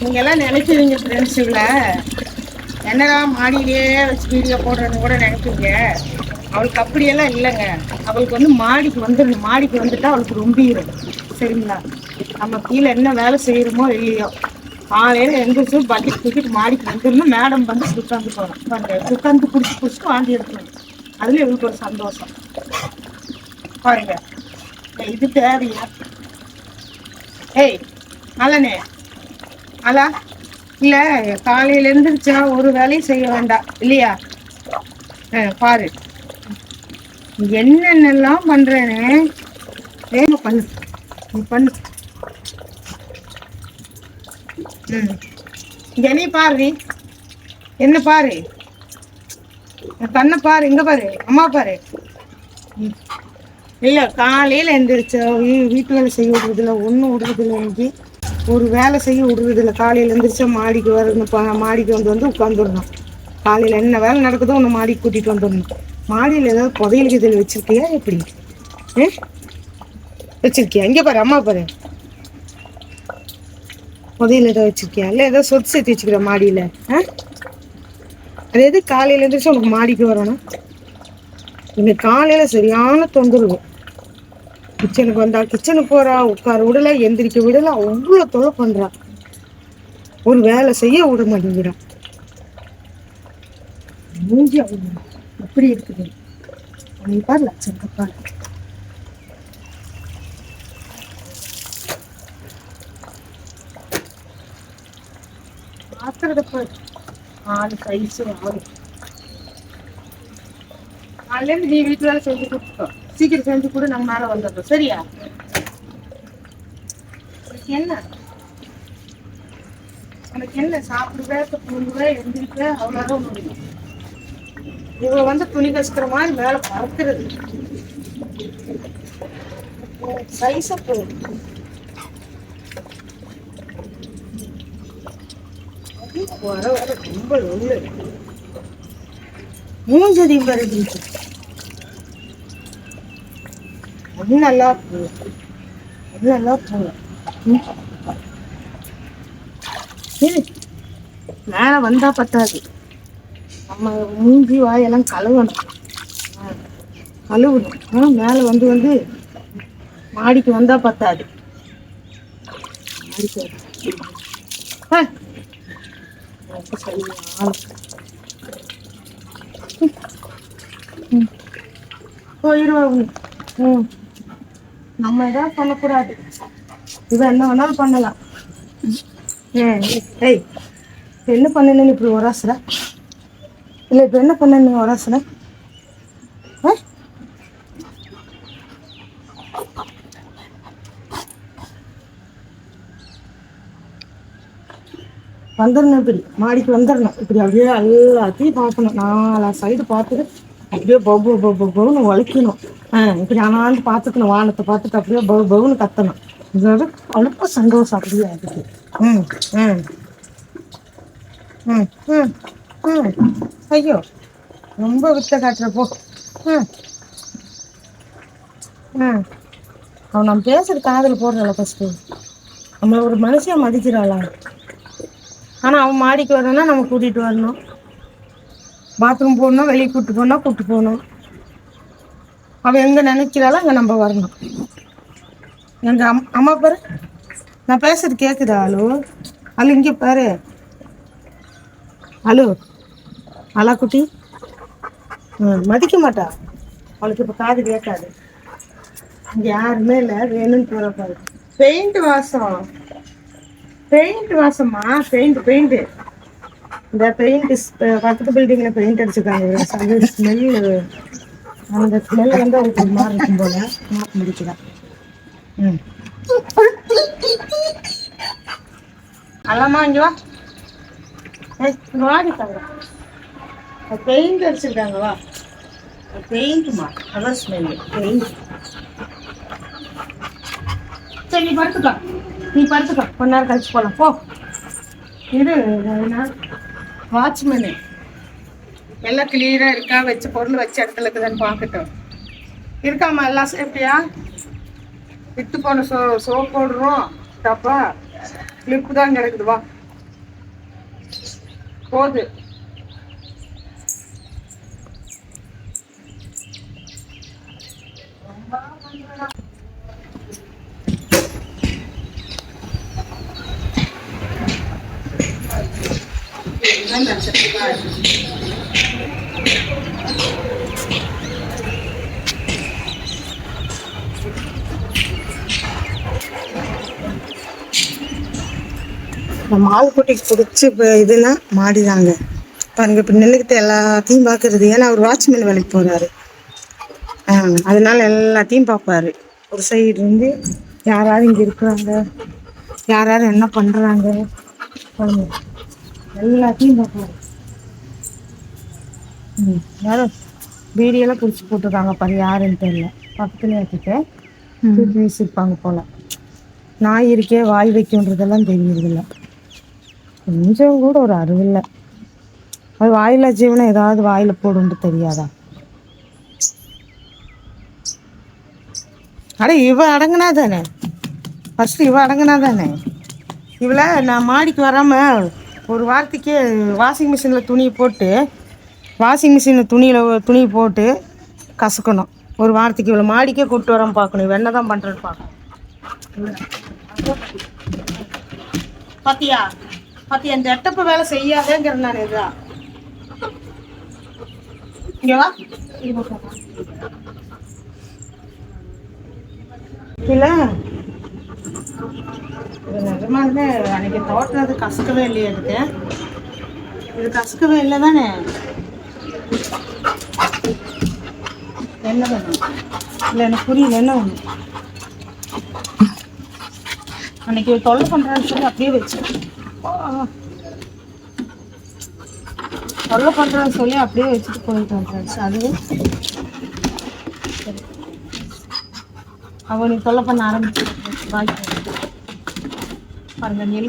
நீங்க எல்லாம் நினைக்கிறீங்க ஃப்ரெண்ட்ஸுங்கள என்னடா மாடியிலேயே வச்சு வீடியோ போடுறேன்னு கூட நினைப்பீங்க. அவளுக்கு அப்படியெல்லாம் இல்லைங்க. அவளுக்கு வந்து மாடிக்கு வந்துடணும் மாடிக்கு வந்துட்டா அவளுக்கு ரொம்பிடும் சரிங்களா? நம்ம கீழே என்ன வேலை செய்கிறோமோ இல்லையோ. காலையில எந்திரிச்சு பக்கெட் தூக்கிட்டு மாடிக்கு வந்துடணும். மேடம் வந்து சுத்தாந்து போகிறோம் பாருங்க பிடிச்சி பிடிச்சி குடிச்சு வாந்தி எடுக்கணும் அதில் இவளுக்கு ஒரு சந்தோஷம். பாருங்க. இது தேவையா? ஏய் நல்லனே அலா இல்ல காலையில எழுந்திரிச்சா ஒரு வேலையும் செய்ய வேண்டாம் இல்லையா? பாரு. என்னென்னலாம் பண்றேன்னு வேக பண்ணு. நீ பண்ணு. ம். பாரு என்ன பாரு? தன்னை கண்ணை பாரு இங்க பாரு அம்மா பாரு. ம். இல்ல காலையில எந்திரிச்சோ வீட்டு வேலை செய்ய விடுறதில்ல ஒன்றும் விடுறதில்ல இன்னைக்கு. ஒரு வேலை செய்ய விடுறதில்ல. காலையில் எழுந்திரிச்சா மாடிக்கு வரணும் பா- மாடிக்கு வந்து வந்து உட்காந்துடணும் காலையில் என்ன வேலை நடக்குதோ ஒன்று மாடிக்கு கூட்டிகிட்டு வந்துடணும். மாடியில் ஏதாவது புதையல் இதில் வச்சுருக்கியா எப்படி? ஏ? வச்சுருக்கியா? இங்கே பாரு அம்மா பாரு. புதையல் ஏதாவது வச்சுருக்கியா? இல்லை ஏதோ சொத்து சேர்த்து வச்சுக்கிற மாடியில் ஆ? அது எது காலையில் எந்திரிச்சு உனக்கு மாடிக்கு வரணும்? இன்னைக்கு காலையில் சரியான தொந்தரவு. கிச்சனுக்கு வந்தா கிச்சனுக்கு போறா உட்கார விடல எந்திரிக்க விடல அவ்வளோ தொலை பண்றா. ஒரு வேலை செய்ய விட மாட்டேங்கிறான் மூஞ்சி அவங்க எப்படி இருக்குது. நீ பாரு லட்சத்தை பாரு. பாரு. ஆளு சைஸ் ஆளு. அதுலேருந்து நீ வீட்டு வேலை செஞ்சு கொடுத்துக்கோ சீக்கிரம் செஞ்சு கூட நாங்கள் மேலே வந்துடுறோம். சரியா? உனக்கு என்ன? உனக்கு என்ன? சாப்பிடுவேன் தூங்குவேன் எழுந்திருப்பேன் அவ்வளோதான் முடியும் இவ வந்து துணி கசுக்கிற மாதிரி மேலே பறக்கிறது. சைஸை போடு வர வர ரொம்ப ஒன்று மூஞ்சதி வருது ஒன்றும் நல்லா போகும் ஒன்றும் நல்லா போகும் ம். இரு. மேல வந்தா பத்தாது. நம்ம மூஞ்சி வாயெல்லாம் கழுவணும். கழுவணும். ஆ, மேலே வந்து வந்து மாடிக்கு வந்தா பத்தாது. மாடிக்கு வர- ஆ. ம். நம்ம எதாவது பண்ணக்கூடாது இவன் என்ன வேணாலும் பண்ணலாம் ஏய் என்ன பண்ணணும் இப்படி உராசுற இல்லை இப்போ என்ன பண்ண நீங்கள் உராசுற வந்துடணும் இப்படி மாடிக்கு வந்துடணும் இப்படி அப்படியே எல்லாத்தையும் பார்க்கணும் நாலா சைடு பார்த்துட்டு அப்படியே பபு பபு பவுன்னு உழைக்கணும் இப்படி ஆனாலும் பார்த்துக்கணும் வானத்தை பார்த்துட்டு அப்படியே பவு பவுன்னு கத்தணும். இதோட அழுப்ப சந்தோஷம் அப்படியே அதுக்கு ம் ம். ம் ம் ம். ஐயோ ரொம்ப வித்த காட்டுறப்போ ம். ம். அவன் நம்ம பேசுறது காதில் போடுறாள ஃபஸ்ட்டு நம்மளை ஒரு மனுஷன் மதிக்கிறாளா? ஆனால் அவன் மாடிக்கு வரணும்னா நம்ம கூட்டிகிட்டு வரணும். பாத்ரூம் போகணும் வெளியே கூப்பிட்டு போனால் கூப்பிட்டு போகணும். அவள் எங்கே நினைக்கிறாளோ அங்கே நம்ம வரணும். எங்கள் அம் அம்மா பாரு. நான் பேசுறது கேட்குதா ஹலோ ஹலோ இங்கே பாரு. ஹலோ அலா குட்டி ம் மதிக்க மாட்டா. அவளுக்கு இப்போ காது கேட்காது. இங்கே யாருமே இல்லை வேணும்னு போகிற பாரு. பெயிண்ட் வாசம். பெயிண்ட் வாசமா பெயிண்ட் பெயிண்ட் இந்த பெயிண்ட் பக்கத்து பில்டிங்ல பெயிண்ட் அடிச்சிருக்காங்க. ஸ்மெல்லு அந்த ஸ்மெல் வந்து அவருக்கு ஒரு மாதிரி இருக்கும் போல. மாப் முடிக்கிறேன் ம். அல்லாமா இங்க வா. வாடி தங்க பெயிண்ட் அடிச்சிருக்காங்க வா. பெயிண்ட்மா அதான் ஸ்மெல் பெயிண்ட் சரி நீ படுத்துக்கோ. நீ படுத்துக்கோ. கொஞ்ச நேரம் கழிச்சு போகலாம் போ. இரு வாட்ச்மேனு எல்லாம் கிளியராக இருக்கா? வச்ச பொருள் வச்ச இடத்துல இருக்குதான்னு பார்க்கட்டும். இருக்காம்மா எல்லாம் சேஃப்டியா விட்டு போன சோ சோப் போடுறோம். டப்பா கிளிப்பு தான் கிடக்குது. வா. போகுது நம்ம ஆள்குட்டிக்கு பிடிச்ச இதுனா மாடிதாங்க. பாருங்க இப்போ நின்றுக்கிட்டு எல்லாத்தையும் பார்க்கறது ஏன்னா அவர் வாட்ச்மேன் வேலைக்கு போகிறாரு அதனால எல்லாத்தையும் பார்ப்பாரு ஒரு சைடு இருந்து யார் யார் இங்கே இருக்கிறாங்க. யார் யார் என்ன பண்ணுறாங்க பாருங்க. எல்லாத்தையும் பார்ப்பாரு ம் யாரும் வீடியோலாம் பிடிச்சி போட்டிருக்காங்க பாரு யாருன்னு தெரியல. பக்கத்துலேயே வச்சுட்டு தூக்கி வீசிருப்பாங்க போல. நாய் இருக்கே வாய் வைக்கும்ன்றதெல்லாம் தெரியறதில்ல. கொஞ்சம் கூட ஒரு அறிவில்லை அது வாயில ஜீவனம் ஏதாவது வாயில போடுன்னு தெரியாதா? அட இவ அடங்குனா தானே ஃபர்ஸ்ட் இவ அடங்குனா தானே இவளை நான் மாடிக்கு வராம ஒரு வாரத்துக்கே வாஷிங் மிஷினில் துணியை போட்டு வாஷிங் மிஷினில் துணியில் துணி போட்டு கசக்கணும். ஒரு வாரத்துக்கு இவ்வளோ மாடிக்கே கூப்பிட்டு வராமல் பார்க்கணும். இவ என்ன தான் பண்ணுறேன்னு பார்க்கணும். பார்த்தியா பாத்தியா என் எட்டப்ப வேலை செய்யாதேங்கிற நான் இதுதான். இங்க வா. இல்ல இது நிஜமாலுமே அன்னைக்கு தோட்டினது கசக்கவே இல்லையே எனக்கு இது கசக்கவே இல்லை தானே என்ன வேணும் இல்லை எனக்கு புரியல என்ன ஒன்று அன்னைக்கு தொல்லை பண்றான்னு சொல்லி அப்படியே வச்சு தொல்லை பண்றான்னு சொல்லி அப்படியே வச்சுட்டு போயிட்டு ஃப்ரெண்ட்ஸ் அது அவனுக்கு தொல்லை பண்ண ஆரம்பிச்சு பாருங்க நெல்